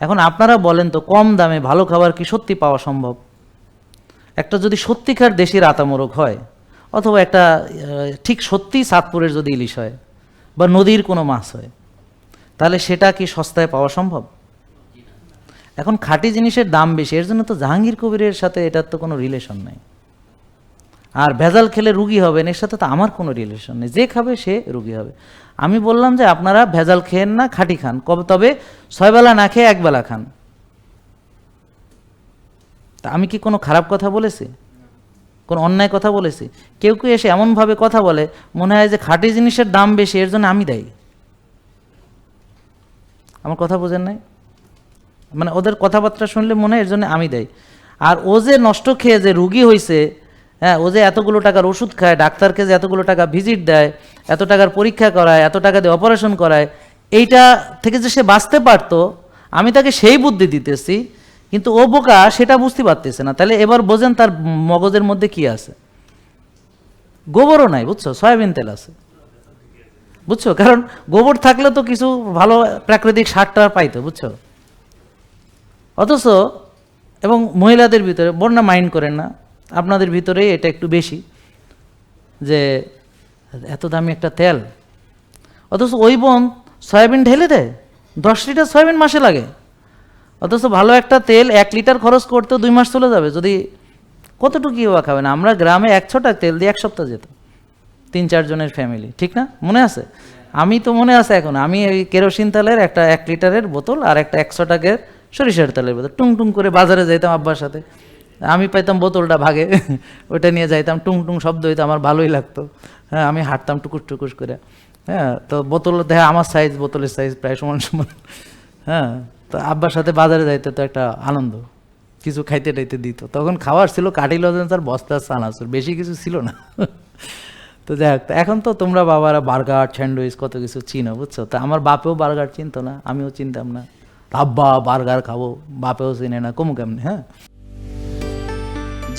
এখন আপনারা বলেন তো, কম দামে ভালো খাবার কি সত্যি পাওয়া সম্ভব? একটা যদি সত্যিকার দেশি রাতামোরগ হয়, অথবা একটা ঠিক সত্যিই সাতপুরের যদি ইলিশ হয়, বা নদীর কোনো মাছ হয়, তাহলে সেটা কি সস্তায় পাওয়া সম্ভব? এখন খাঁটি জিনিসের দাম বেশি, এর জন্য তো জাহাঙ্গীর কবিরের সাথে এটার তো কোনো রিলেশন নেই। আর ভেজাল খেলে রুগী হবেন, এর সাথে তো আমার কোনো রিলেশন নেই। যে খাবে সে রুগী হবে। আমি বললাম যে, আপনারা ভেজাল খেয়েন না, খাঁটি খান। কবে তবে ছয়বেলা না খেয়ে একবেলা খান। তা আমি কি কোনো খারাপ কথা বলেছি? কোনো অন্যায় কথা বলেছি? কেউ কেউ এসে এমনভাবে কথা বলে, মনে হয় যে খাঁটি জিনিসের দাম বেশি, এর জন্য আমি দায়ী। আমার কথা বোঝেন নাই? মানে ওদের কথাবার্তা শুনলে মনে হয় এর জন্য আমি দেয়। আর ও যে নষ্ট খেয়ে যে রুগী হয়েছে হ্যাঁ ও যে এতগুলো টাকার ওষুধ খায়, ডাক্তারকে যে এতগুলো টাকা ভিজিট দেয়, এত টাকার পরীক্ষা করায়, এত টাকা দিয়ে অপারেশন করায়, এইটা থেকে যে সে বাঁচতে পারতো, আমি তাকে সেই বুদ্ধি দিতেছি, কিন্তু ও বোকা সেটা বুঝতে পারতেছে না। তাহলে এবার বোঝেন তার মগজের মধ্যে কি আছে। গোবরও নাই, বুঝছ? সয়াবিন তেল আছে। বুঝছ? কারণ গোবর থাকলে তো কিছু ভালো প্রাকৃতিক সারটা পাইতো, বুঝছ? অথচ, এবং মহিলাদের ভিতরে, বন্যা মাইন্ড করেন না। আপনাদের ভিতরে এটা একটু বেশি, যে এত দামি একটা তেল। অথচ ওই বোন সয়াবিন ঢেলে দেয়, দশ লিটার সয়াবিন মাসে লাগে। অথচ ভালো একটা তেল এক লিটার খরচ করতেও দুই মাস চলে যাবে, যদি কতটুকু খাবে না। আমরা গ্রামে এক ছটা তেল দিয়ে এক সপ্তাহ যেত তিন চারজনের ফ্যামিলি ঠিক না? মনে আছে? আমি তো মনে আছে এখন। আমি ওই কেরোসিন তেলের একটা এক লিটারের বোতল আর একটা একশো টাকার সরিষার তেলের বোতল। টুং টুং করে বাজারে যাইতাম আব্বার সাথে। আমি পাইতাম বোতলটা ভাগে ওটা নিয়ে যাইতাম টুং টুং শব্দ হইতো আমার ভালোই লাগতো। হ্যাঁ আমি হাঁটতাম টুকুস টুকুস করে। হ্যাঁ তো বোতল দেখা আমার সাইজ বোতলের সাইজ প্রায় সমান সমান। হ্যাঁ তো আব্বার সাথে বাজারে যাইতে তো একটা আনন্দ। কিছু খাইতে টাইতে দিত। তখন খাওয়ার ছিল কাটি লজেন্স আর বস্তা সানাসুর বেশি কিছু ছিল না। তো যাই হোক, এখন তো তোমরা বাবারা বার্গার স্যান্ডউইচ কত কিছু চিনো বুঝছ? তো আমার বাপেও বার্গার চিনতো না আমিও চিনতাম না। আব্বা বার্গার খাব বাপেও চিনে না কমু কেমনি হ্যাঁ?